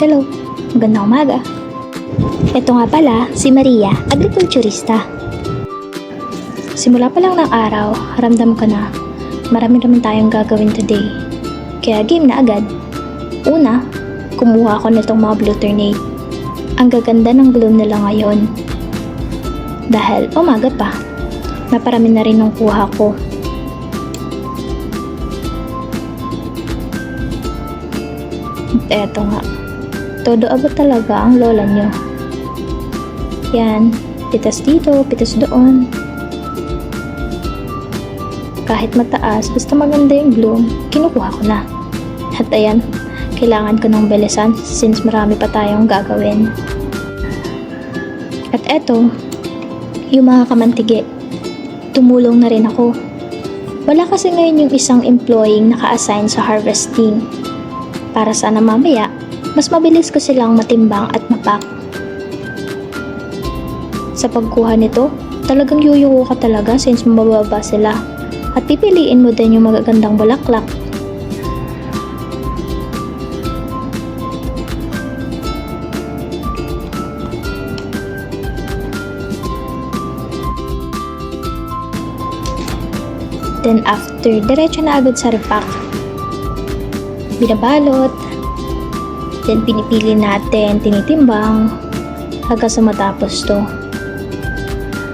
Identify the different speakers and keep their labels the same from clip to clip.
Speaker 1: Hello, magandang umaga. Ito nga pala, si Maria, agrikulturista. Simula pa lang ng araw, ramdam ko na marami naman tayong gagawin today. Kaya game na agad. Una, kumuha ako nitong mga blue ternate. Ang gaganda ng bloom nila ngayon. Dahil umaga pa, naparami na rin ng kuha ko. Eto nga, todo abot talaga ang lola nyo. Yan, pitas dito, pitas doon. Kahit mataas, basta maganda yung bloom, kinukuha ko na. At ayan, kailangan ko ng belesan since marami pa tayong gagawin. At eto, yung mga kamantigi, tumulong na rin ako. Wala kasi ngayon yung isang employee naka-assign sa harvesting. Para sana mamaya, mas mabilis ko silang matimbang at mapak. Sa pagkuha nito, talagang yuyuko ka talaga since mabababa sila. At pipiliin mo din yung magagandang bulaklak. Then after, diretso na agad sa repack. Binabalot, then pinipili natin, tinitimbang, hanggang sa matapos to.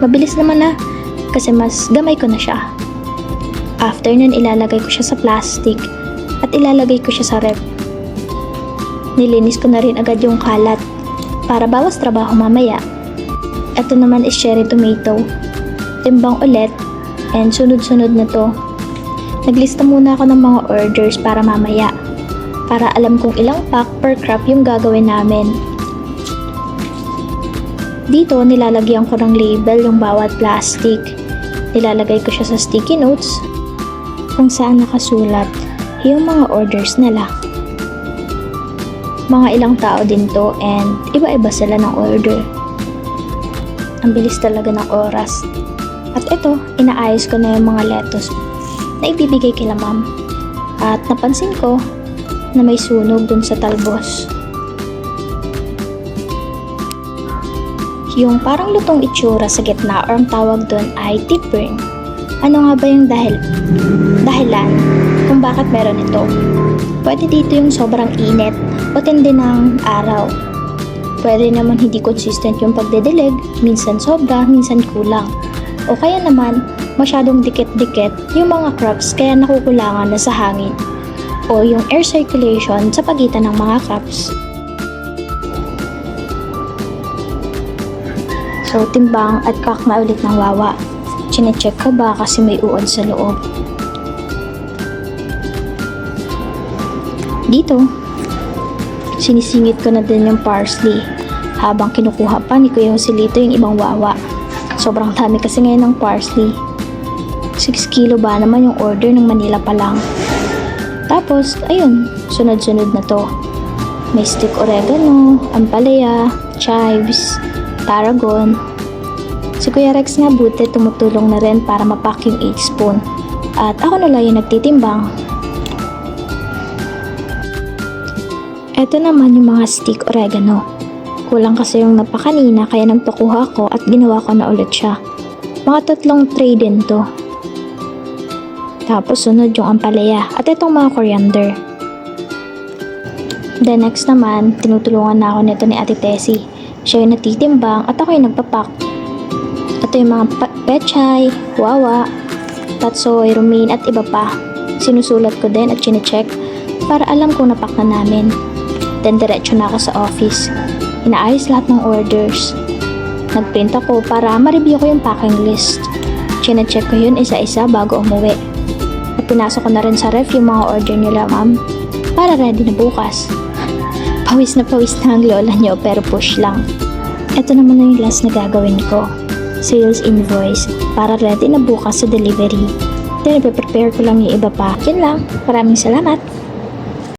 Speaker 1: Mabilis naman na, kasi mas gamay ko na siya. After nun, ilalagay ko siya sa plastic at ilalagay ko siya sa rep. Nilinis ko na rin agad yung kalat para bawas trabaho mamaya. Ito naman is cherry tomato. Timbang ulit and sunod-sunod na to. Naglista muna ako ng mga orders para mamaya para alam kung ilang pack per crop yung gagawin namin. Dito, nilalagyan ko ng label yung bawat plastic. Nilalagay ko siya sa sticky notes kung saan nakasulat yung mga orders nila. Mga ilang tao din to and iba-iba sila ng order. Ang bilis talaga ng oras. At ito, inaayos ko na yung mga lettuce na ibibigay kila ma'am. At napansin ko na may sunog dun sa talbos. Yung parang lutong itsura sa gitna or ang tawag dun ay tip burn. Ano nga ba yung dahil dahilan kung bakit meron ito? Pwede dito yung sobrang init o tindi ng araw. Pwede naman hindi consistent yung pagdedilig, minsan sobra, minsan kulang. O kaya naman, masyadong dikit-dikit yung mga crops kaya nakukulangan na sa hangin o yung air circulation sa pagitan ng mga crops. So, timbang at pack na ulit ng wawa. Chinecheck ko ba kasi may uod sa loob. Dito, sinisingit ko na din yung parsley habang kinukuha pa ni Kuya Joselito yung ibang wawa. Sobrang dami kasi ngayon ng parsley. 6 kilo ba naman yung order ng Manila pa lang. Tapos, ayun, sunod-sunod na to. May stick oregano, ampalaya, chives, tarragon. Si Kuya Rex nga buti tumutulong na rin para mapak yung 8 spoon. At ako na lang yung nagtitimbang. Ito naman yung mga stick oregano. Kulang kasi yung napakanina kaya nagpakuha ko at ginawa ko na ulit siya. Mga tatlong tray din to. Tapos sunod yung ampalaya at itong mga coriander. The next naman, tinutulungan na ako nito ni Ate Tessie. Siya yung natitimbang at ako yung nagpapak. Ito yung mga pechay, wawa, tatsoy, rumin at iba pa. Sinusulat ko din at chinecheck para alam kung napak na namin. Then diretso na ako sa office. Inaayos lahat ng orders. Nagprint ako para ma-review ko yung packing list. Chinecheck ko yun isa-isa bago umuwi. Pinasok ko na rin sa ref yung mga order nila ma'am para ready na bukas. Pawis na pawis na ang lola nyo pero push lang. Ito naman na yung last na gagawin ko. Sales invoice para ready na bukas sa delivery. Then, prepare ko lang yung iba pa. Yun lang. Maraming salamat.